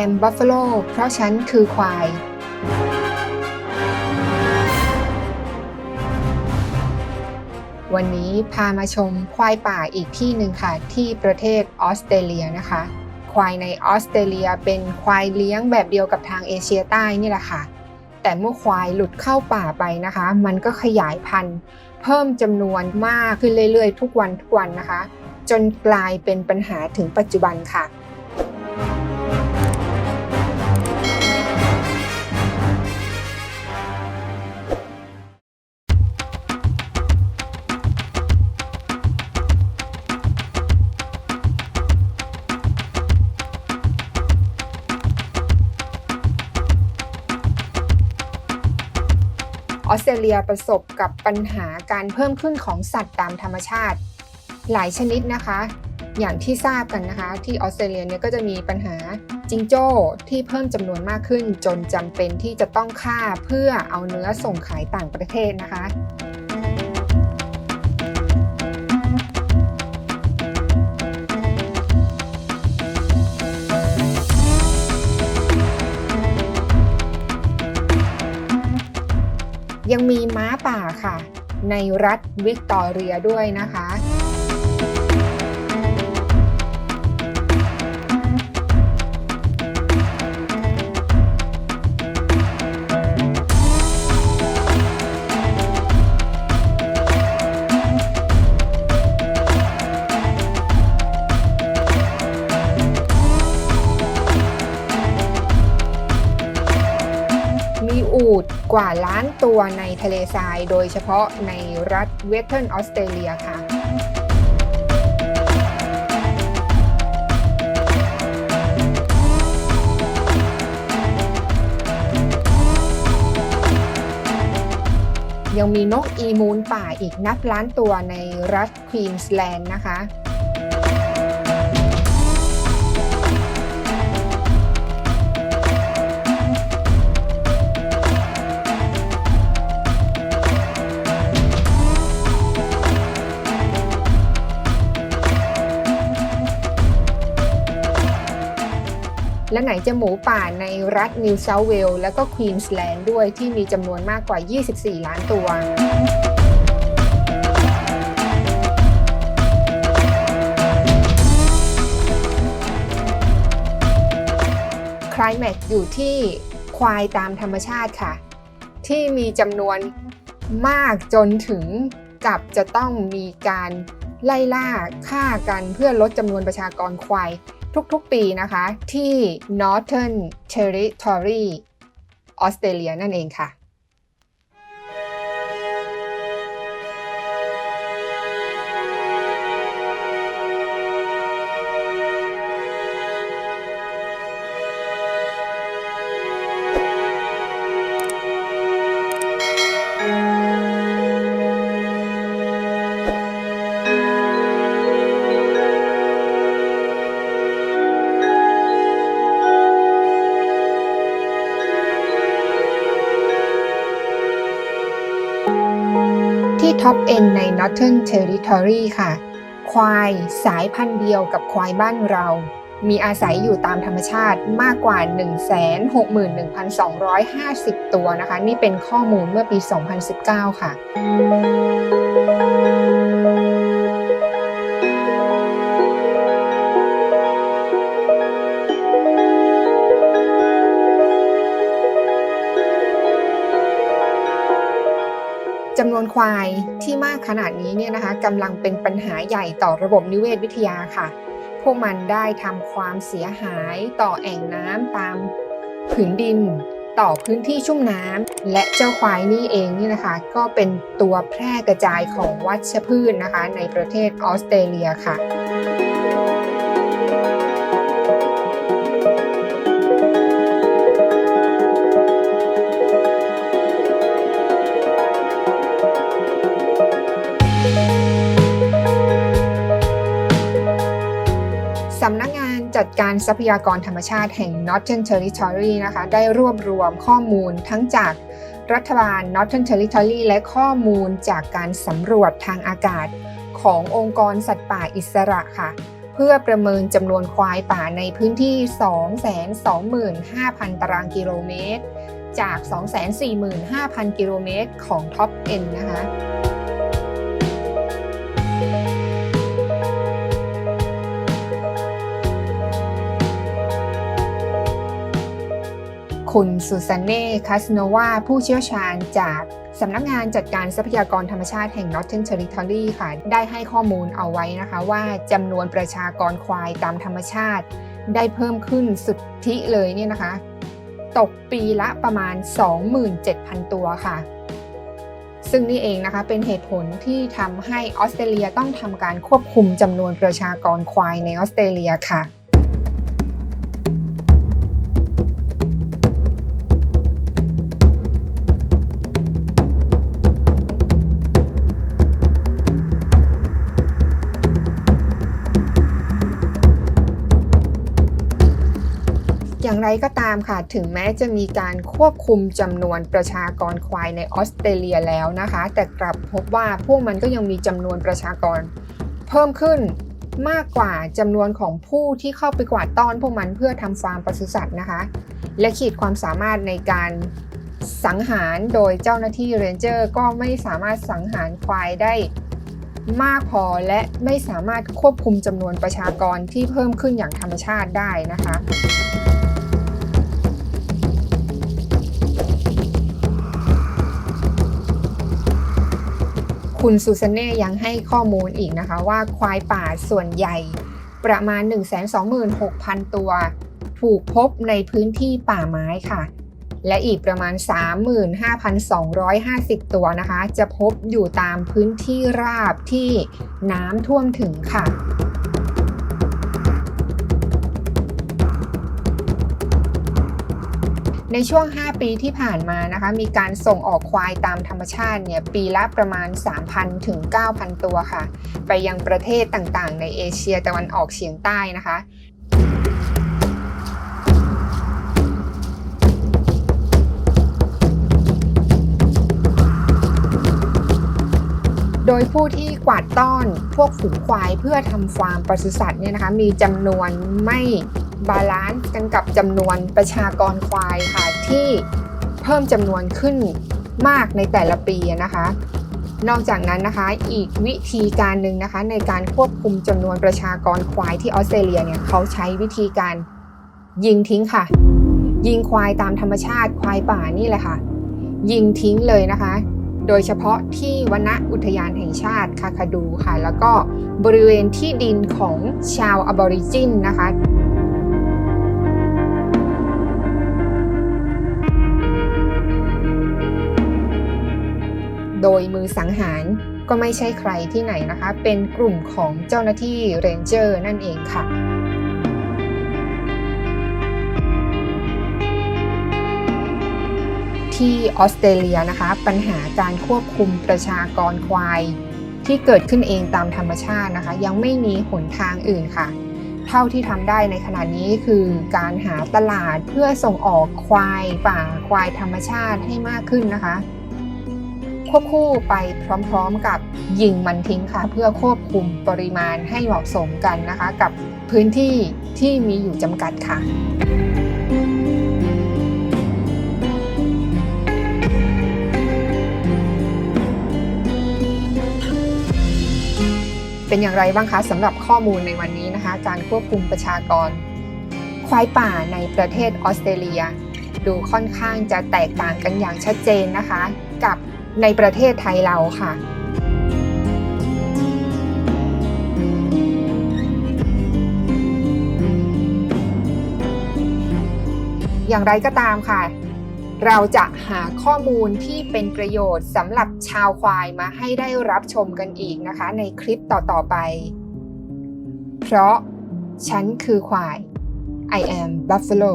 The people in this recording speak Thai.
am buffalo เพราะฉันคือควาย วันนี้พามาชมควายป่าอีกที่หนึ่งค่ะ ที่ประเทศออสเตรเลียนะคะ ควายในออสเตรเลียเป็นควายเลี้ยงแบบเดียวกับทางเอเชียใต้นี่แหละค่ะ แต่เมื่อควายหลุดเข้าป่าไปนะคะ มันก็ขยายพันธุ์ เพิ่มจำนวนมากขึ้นเรื่อยๆ ทุกวันทุกวันนะคะ จนกลายเป็นปัญหาถึงปัจจุบันค่ะ เตรเลียประสบกับปัญหาการเพิ่มขึ้นของสัตว์ตามธรรมชาติ หลายชนิดนะคะ อย่างที่ทราบกันนะคะ ที่ออสเตรเลียเนี่ยก็จะมีปัญหาจิงโจ้ที่เพิ่มจำนวนมากขึ้น จนจำเป็นที่จะต้องฆ่าเพื่อเอาเนื้อส่งขายต่างประเทศนะคะ ยังมีม้าป่าค่ะ ในรัฐวิกตอเรียด้วยนะคะ มีอูฐกว่าล้านตัวในทะเลทราย โดยเฉพาะในรัฐเวสเทิร์นออสเตรเลียค่ะยังมีนกอีมูนป่าอีกนับล้านตัวในรัฐควีนสแลนด์นะคะ และไหนจะหมูป่าในรัฐนิวเซาเวลส์และก็ควีนสแลนด์ด้วยที่มีจำนวนมากกว่า 24 ล้านตัวคลายแม็กอยู่ที่ควายตามธรรมชาติค่ะ ที่มีจำนวนมากจนถึงกับจะต้องมีการไล่ล่าฆ่ากันเพื่อลดจำนวนประชากรควาย ทุกๆปีนะคะ ที่ Northern Territory ออสเตรเลียนั่นเองค่ะ ท็อปเอ็นใน Northern Territory ค่ะ ควายสายพันธุ์เดียวกับควายบ้านเรา มีอาศัยอยู่ตามธรรมชาติมากกว่า 161,250 ตัวนะคะ นี่เป็นข้อมูลเมื่อปี 2019 ค่ะ จำนวนควายที่มากขนาดนี้เนี่ยนะคะกำลังเป็นปัญหาใหญ่ต่อระบบนิเวศวิทยาค่ะ พวกมันได้ทำความเสียหายต่อแอ่งน้ำตามผืนดิน ต่อพื้นที่ชุ่มน้ำและเจ้าควายนี่เองนี่นะคะ ก็เป็นตัวแพร่กระจายของวัชพืชนะคะ ในประเทศออสเตรเลียค่ะ จัดการทรัพยากรธรรมชาติแห่ง Northern Territory นะคะได้รวบรวมข้อมูลทั้งจากรัฐบาล Northern Territory และข้อมูลจากการสำรวจทางอากาศขององค์กรสัตว์ป่าอิสระค่ะพพื่อประเมินจำนวนควายป่าในพื้นที่ 225,000 ตารางกิโลเมตร จาก 245,000 กิโลเมตรของท็อป N นะคะ คุณซูซานเน่คาสโนวาผู้เชี่ยวชาญจากสำนักงานจัดการทรัพยากรธรรมชาติแห่ง Northern Territory ค่ะ ได้ให้ข้อมูลเอาไว้นะคะว่าจำนวนประชากรควายตามธรรมชาติ ได้เพิ่มขึ้นสุดที่เลยเนี่ยนะคะ ตกปีละประมาณ 27,000 ตัวค่ะ ซึ่งนี่เองนะคะเป็นเหตุผลที่ทำให้ออสเตรเลียต้องทำการควบคุมจำนวนประชากรควายในออสเตรเลียค่ะ อย่างไรก็ตามค่ะ ถึงแม้จะมีการควบคุมจำนวนประชากรควายในออสเตรเลียแล้วนะคะ แต่กลับพบว่าพวกมันก็ยังมีจำนวนประชากร เพิ่มขึ้นมากกว่าจำนวนของผู้ที่เข้าไปกวาดต้อนพวกมันเพื่อทำฟาร์มปศุสัตว์นะคะ และขีดความสามารถในการสังหารโดยเจ้าหน้าที่เรนเจอร์ก็ไม่สามารถสังหารควายได้มากพอและไม่สามารถควบคุมจำนวนประชากรที่เพิ่มขึ้นอย่างธรรมชาติได้นะคะ คุณซูซานเน่ยังให้ข้อมูลอีกนะคะว่าควายป่าส่วนใหญ่ประมาณ 126,000 ตัว ถูกพบในพื้นที่ป่าไม้ค่ะ และอีกประมาณ 35,250 ตัวนะคะ จะพบอยู่ตามพื้นที่ราบที่น้ำท่วมถึงค่ะ ในช่วง 5 ปีที่ผ่านมานะคะมีการส่งออกควายตามธรรมชาติเนี่ยปีละประมาณ 3,000 ถึง 9,000 ตัวค่ะ ไปยังประเทศต่างๆ ในเอเชียตะวันออกเฉียงใต้นะคะโดยผู้ที่กวาดต้อนพวกฝูงควายเพื่อทำฟาร์มปศุสัตว์เนี่ยนะคะมีจำนวนไม่ บาลานซ์กันกับจำนวนประชากรควายค่ะ ที่เพิ่มจำนวนขึ้นมากในแต่ละปีนะคะ นอกจากนั้นนะคะอีกวิธีการหนึ่งนะคะในการควบคุมจำนวนประชากรควายที่ออสเตรเลียเนี่ยเขาใช้วิธีการยิงทิ้งค่ะ ยิงควายตามธรรมชาติควายป่านี่แหละค่ะ ยิงทิ้งเลยนะคะ โดยเฉพาะที่วนอุทยานแห่งชาติคาคาดูค่ะ แล้วก็บริเวณที่ดินของชาวอบอริจินนะคะ โดยมือสังหารก็ไม่ใช่ใครที่ไหนนะคะ เป็นกลุ่มของเจ้าหน้าที่เรนเจอร์นั่นเองค่ะที่ออสเตรเลียนะคะ ปัญหาการควบคุมประชากรควาย ที่เกิดขึ้นเองตามธรรมชาตินะคะ ยังไม่มีหนทางอื่นค่ะ เท่าที่ทำได้ในขณะนี้คือการหาตลาดเพื่อส่งออกควายป่าควายธรรมชาติให้มากขึ้นนะคะ ควบคู่ไปพร้อมๆกับยิงมันทิ้งค่ะ เพื่อควบคุมปริมาณให้เหมาะสมกันนะคะ กับพื้นที่ที่มีอยู่จำกัดค่ะเป็นอย่างไรบ้างคะสำหรับข้อมูลในวันนี้นะคะ การควบคุมประชากร ควายป่าในประเทศออสเตรเลีย ดูค่อนข้างจะแตกต่างกันอย่างชัดเจนนะคะ กับ ในประเทศไทยเราค่ะ อย่างไรก็ตามค่ะ เราจะหาข้อมูลที่เป็นประโยชน์สำหรับชาวควายมาให้ได้รับชมกันอีกนะคะ ในคลิปต่อ ๆ ไป เพราะฉันคือควาย I am Buffalo